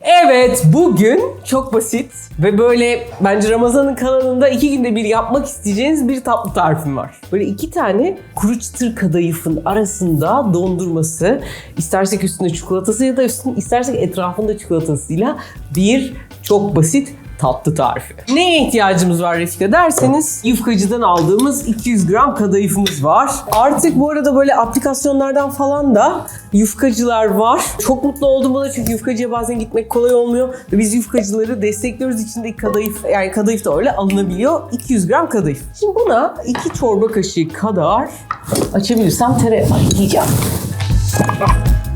Evet bugün çok basit ve böyle bence Ramazan'ın kanalında iki günde bir yapmak isteyeceğiniz bir tatlı tarifim var. Böyle iki tane kuru çıtır kadayıfın arasında dondurması, istersek üstünde çikolatası ya da üstünde istersek etrafında çikolatasıyla bir çok basit tatlı tarifi. Neye ihtiyacımız var Refika derseniz yufkacıdan aldığımız 200 gram kadayıfımız var. Artık bu arada böyle aplikasyonlardan falan da yufkacılar var. Çok mutlu oldum buna çünkü yufkacıya bazen gitmek kolay olmuyor. Ve biz yufkacıları destekliyoruz. İçindeki kadayıf yani kadayıf da öyle alınabiliyor. 200 gram kadayıf. Şimdi buna 2 çorba kaşığı kadar açabilirsem tereyağı ekleyeceğim.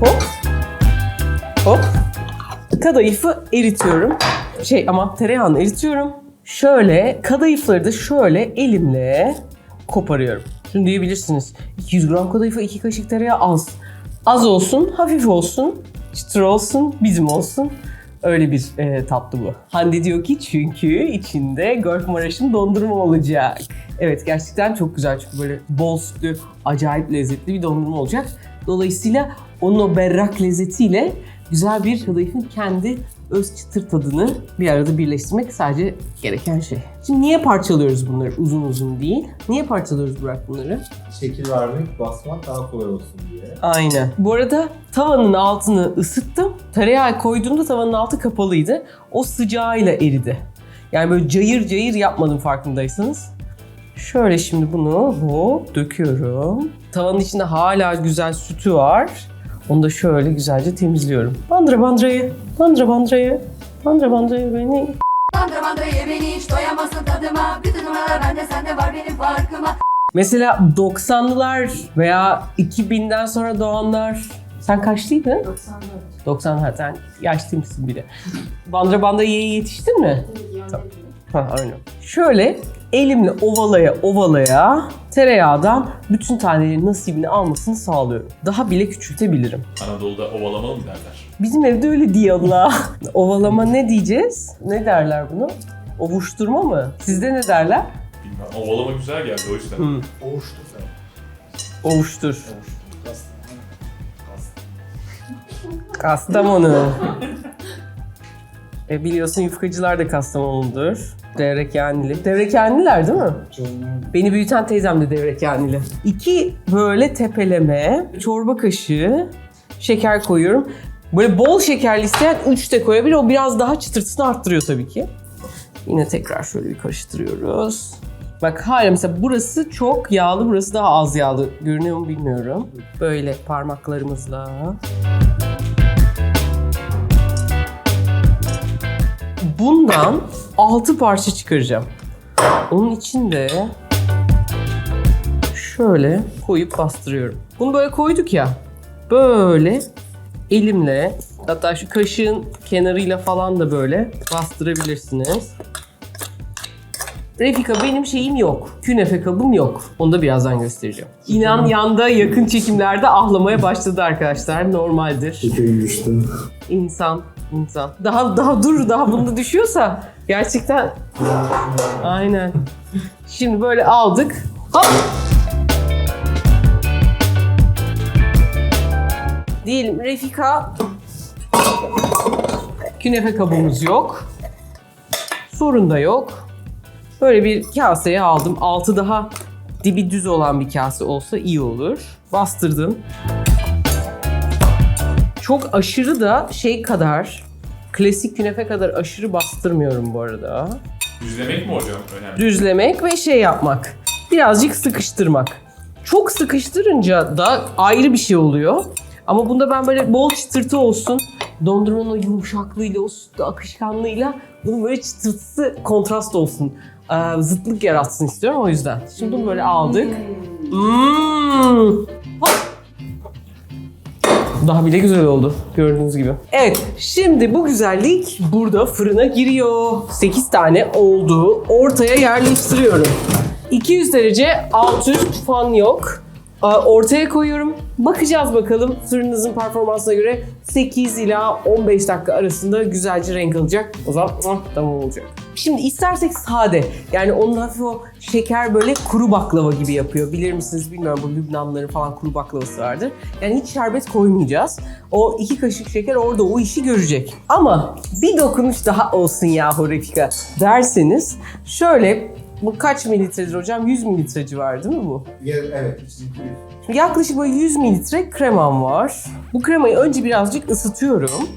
Hop. Hop. Kadayıfı eritiyorum. Şey ama tereyağını eritiyorum. Şöyle kadayıfları da şöyle elimle koparıyorum. Şimdi diyebilirsiniz 200 gram kadayıfa 2 kaşık tereyağı az. Az olsun, hafif olsun, çıtır olsun, bizim olsun. Öyle bir e, tatlı bu. Hande diyor ki çünkü içinde Golf Maraş'ın dondurma olacak. Evet gerçekten çok güzel çünkü böyle bol sütlü, acayip lezzetli bir dondurma olacak. Dolayısıyla onun o berrak lezzetiyle güzel bir kadayıfın kendi öz çıtır tadını bir arada birleştirmek sadece gereken şey. Şimdi niye parçalıyoruz bunları uzun uzun değil? Niye parçalıyoruz Burak bunları? Şekil vermek, basmak daha kolay olsun diye. Aynen. Bu arada tavanın altını ısıttım. Tereyağı koyduğumda tavanın altı kapalıydı. O sıcağıyla eridi. Yani böyle cayır cayır yapmadım farkındaysanız. Şöyle şimdi bunu hop döküyorum. Tavanın içinde hala güzel sütü var. Onu da şöyle güzelce temizliyorum. Bandıra bandırayı, bandıra bandırayı, bandıra bandırayı beni. Bandıra bandıra ye beni hiç doyamazsın tadıma Bütün numaralar bende sende var benim farkıma Mesela 90'lılar veya 2000'den sonra doğanlar sen kaçlıydın? 94 90'lar sen yaşlıymışsın bile. Bandıra banda ye yetiştin mi? Tamam. Ha aynen. Şöyle elimle ovalaya ovalaya tereyağdan bütün tanelerin nasibini almasını sağlıyorum. Daha bile küçültebilirim. Anadolu'da ovalama mı derler? Bizim evde öyle diyorlar. Ovalama ne diyeceğiz? Ne derler bunu? Ovuşturma mı? Sizde ne derler? Bilmem. Ovalama güzel geldi o yüzden. Hı. Oğuştu sen. Ovuştur. Kas. Kastamonu. e biliyorsun yufkacılar da Kastamonu'dur. Devrekyanili. Devrekyaniler değil mi? Canım. Beni büyüten teyzem de devrekyanili. İki böyle tepeleme, çorba kaşığı şeker koyuyorum. Böyle bol şekerli isteyen 3 de koyabilir. O biraz daha çıtırtısını arttırıyor tabii ki. Yine tekrar şöyle bir karıştırıyoruz. Bak hala mesela burası çok yağlı, burası daha az yağlı. Görünüyor mu bilmiyorum. Böyle parmaklarımızla. Bundan 6 parça çıkaracağım. Onun için de şöyle koyup bastırıyorum. Bunu böyle koyduk ya. Böyle elimle hatta şu kaşığın kenarıyla falan da böyle bastırabilirsiniz. Refika benim şeyim yok. Künefe kabım yok. Onu da birazdan göstereceğim. İnan yanda yakın çekimlerde ahlamaya başladı arkadaşlar. Normaldir. İnsan, insan. Daha daha dur, daha bunda düşüyorsa gerçekten aynen. Şimdi böyle aldık. Hop! Diyelim Refika künefe kabımız yok. Sorun da yok. Böyle bir kaseye aldım. Altı daha dibi düz olan bir kase olsa iyi olur. Bastırdım çok aşırı da şey kadar klasik künefe kadar aşırı bastırmıyorum bu arada. Düzlemek mi hocam önemli? Düzlemek ve şey yapmak. Birazcık sıkıştırmak. Çok sıkıştırınca da ayrı bir şey oluyor. Ama bunda ben böyle bol çıtırtı olsun. Dondurmanın o yumuşaklığıyla, o sütlü akışkanlığıyla bunun böyle çıtırtısı kontrast olsun. Ee, zıtlık yaratsın istiyorum o yüzden. Şimdi bunu böyle aldık. Hmm. Hop. Daha bile güzel oldu gördüğünüz gibi. Evet şimdi bu güzellik burada fırına giriyor. 8 tane oldu. Ortaya yerleştiriyorum. 200 derece alt üst fan yok. Ortaya koyuyorum. Bakacağız bakalım fırınınızın performansına göre 8 ila 15 dakika arasında güzelce renk alacak. O zaman tamam olacak. Şimdi istersek sade. Yani onun hafif o şeker böyle kuru baklava gibi yapıyor. Bilir misiniz bilmiyorum bu Lübnanların falan kuru baklavası vardır. Yani hiç şerbet koymayacağız. O iki kaşık şeker orada o işi görecek. Ama bir dokunuş daha olsun yahu Refika derseniz şöyle bu kaç mililitredir hocam? 100 mililitre civarı değil mi bu? Ya, evet, Şimdi yaklaşık böyle 100 mililitre kremam var. Bu kremayı önce birazcık ısıtıyorum.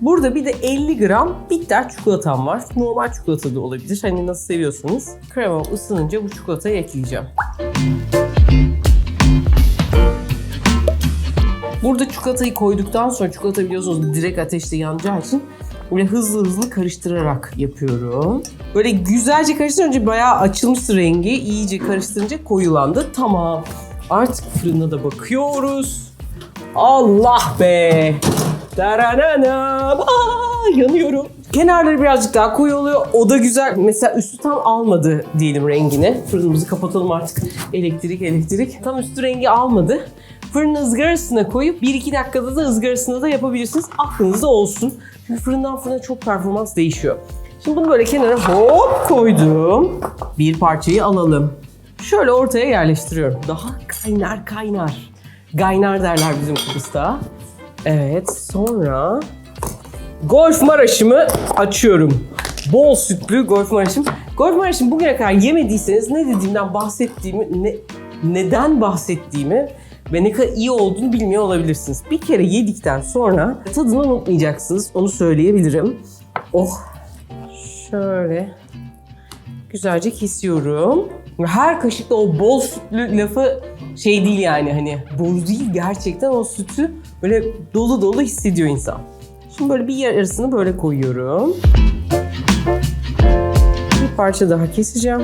Burada bir de 50 gram bitter çikolatam var. Normal çikolata da olabilir. Hani nasıl seviyorsanız. Kremam ısınınca bu çikolatayı ekleyeceğim. Burada çikolatayı koyduktan sonra çikolata biliyorsunuz direkt ateşte yanacağı için böyle hızlı hızlı karıştırarak yapıyorum. Böyle güzelce karıştırınca bayağı açılmıştı rengi. İyice karıştırınca koyulandı. Tamam. Artık fırına da bakıyoruz. Allah be! Darananam! Aa, yanıyorum. Kenarları birazcık daha koyu oluyor. O da güzel. Mesela üstü tam almadı diyelim rengini. Fırınımızı kapatalım artık. Elektrik elektrik. Tam üstü rengi almadı. Fırının ızgarasına koyup 1-2 dakikada da ızgarasında da yapabilirsiniz. Aklınızda olsun. Çünkü fırından fırına çok performans değişiyor. Şimdi bunu böyle kenara hop koydum. Bir parçayı alalım. Şöyle ortaya yerleştiriyorum. Daha kaynar kaynar. Gaynar derler bizim Kıbrıs'ta. Evet sonra Golf Maraş'ımı açıyorum. Bol sütlü Golf Maraş'ım. Golf Maraş'ım bugüne kadar yemediyseniz ne dediğimden bahsettiğimi, ne, neden bahsettiğimi ve ne kadar iyi olduğunu bilmiyor olabilirsiniz. Bir kere yedikten sonra tadını unutmayacaksınız. Onu söyleyebilirim. Oh. Şöyle güzelce kesiyorum. Her kaşıkta o bol sütlü lafı şey değil yani hani boru değil gerçekten o sütü böyle dolu dolu hissediyor insan. Şimdi böyle bir yarısını böyle koyuyorum. Bir parça daha keseceğim.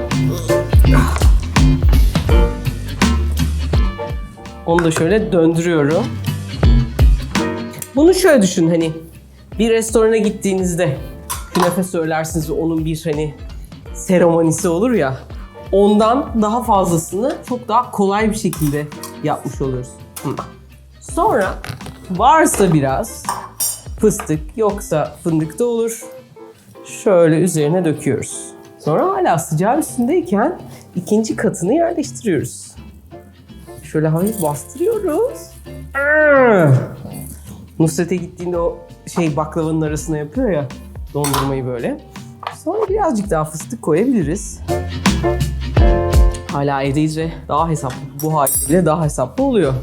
Onu da şöyle döndürüyorum. Bunu şöyle düşün hani bir restorana gittiğinizde künefe söylersiniz ve onun bir hani seremonisi olur ya. Ondan daha fazlasını çok daha kolay bir şekilde yapmış oluyoruz. Sonra varsa biraz fıstık yoksa fındık da olur. Şöyle üzerine döküyoruz. Sonra hala sıcağı üstündeyken ikinci katını yerleştiriyoruz. Şöyle hafif bastırıyoruz. Nusret'e gittiğinde o şey baklavanın arasına yapıyor ya dondurmayı böyle. Sonra birazcık daha fıstık koyabiliriz. Hala evdeyiz ve daha hesaplı. Bu haliyle daha hesaplı oluyor.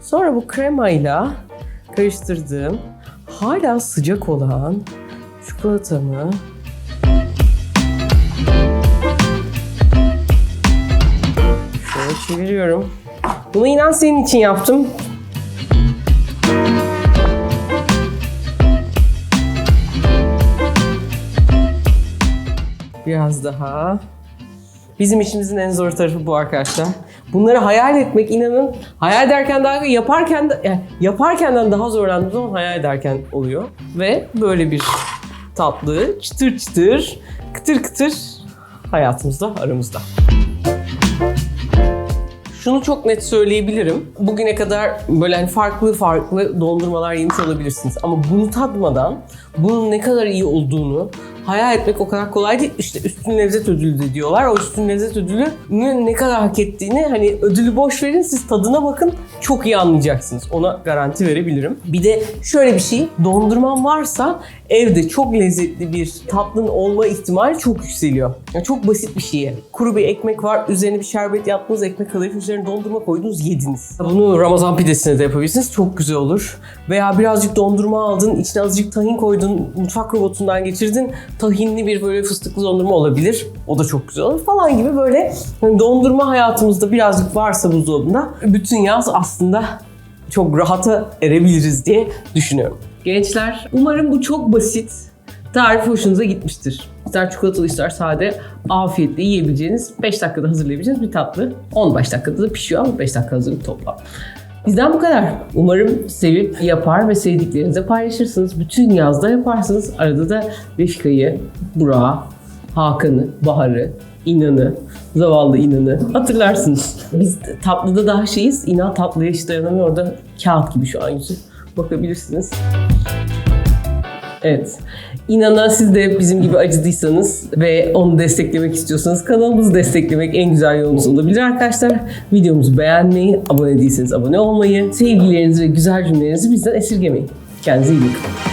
Sonra bu kremayla karıştırdığım hala sıcak olan çikolatamı şöyle çeviriyorum. Bunu inan senin için yaptım. Biraz daha. Bizim işimizin en zor tarafı bu arkadaşlar. Bunları hayal etmek inanın hayal ederken daha yaparken de, yani yaparkenden daha zorlandığım zaman hayal ederken oluyor. Ve böyle bir tatlı çıtır çıtır kıtır kıtır hayatımızda aramızda. Şunu çok net söyleyebilirim. Bugüne kadar böyle hani farklı farklı dondurmalar yemiş olabilirsiniz. Ama bunu tatmadan bunun ne kadar iyi olduğunu hayal etmek o kadar kolay değil. İşte üstün lezzet ödülü de diyorlar. O üstün lezzet ödülü ne kadar hak ettiğini hani ödülü boş verin siz tadına bakın çok iyi anlayacaksınız. Ona garanti verebilirim. Bir de şöyle bir şey dondurman varsa evde çok lezzetli bir tatlının olma ihtimali çok yükseliyor. Yani çok basit bir şey. Kuru bir ekmek var, üzerine bir şerbet yaptınız, ekmek kadayıf üzerine dondurma koydunuz, yediniz. Bunu Ramazan pidesine de yapabilirsiniz. Çok güzel olur. Veya birazcık dondurma aldın, içine azıcık tahin koydun, mutfak robotundan geçirdin. Tahinli bir böyle fıstıklı dondurma olabilir. O da çok güzel olur falan gibi böyle hani dondurma hayatımızda birazcık varsa buzdolabında bütün yaz aslında çok rahata erebiliriz diye düşünüyorum. Gençler umarım bu çok basit tarif hoşunuza gitmiştir. İster çikolatalı ister sade afiyetle yiyebileceğiniz 5 dakikada hazırlayabileceğiniz bir tatlı. 15 dakikada da pişiyor ama 5 dakika hazırlık toplam. Bizden bu kadar. Umarım sevip yapar ve sevdiklerinize paylaşırsınız. Bütün yazda yaparsınız. Arada da Refika'yı, Burak'ı, Hakan'ı, Bahar'ı İnanı. Zavallı inanı. Hatırlarsınız. Biz tatlıda daha şeyiz. İnan tatlıya hiç dayanamıyor. Orada kağıt gibi şu an yüzü. Bakabilirsiniz. Evet. İnana siz de bizim gibi acıdıysanız ve onu desteklemek istiyorsanız kanalımızı desteklemek en güzel yolunuz olabilir arkadaşlar. Videomuzu beğenmeyi, abone değilseniz abone olmayı, sevgilerinizi ve güzel cümlelerinizi bizden esirgemeyin. Kendinize iyi bakın.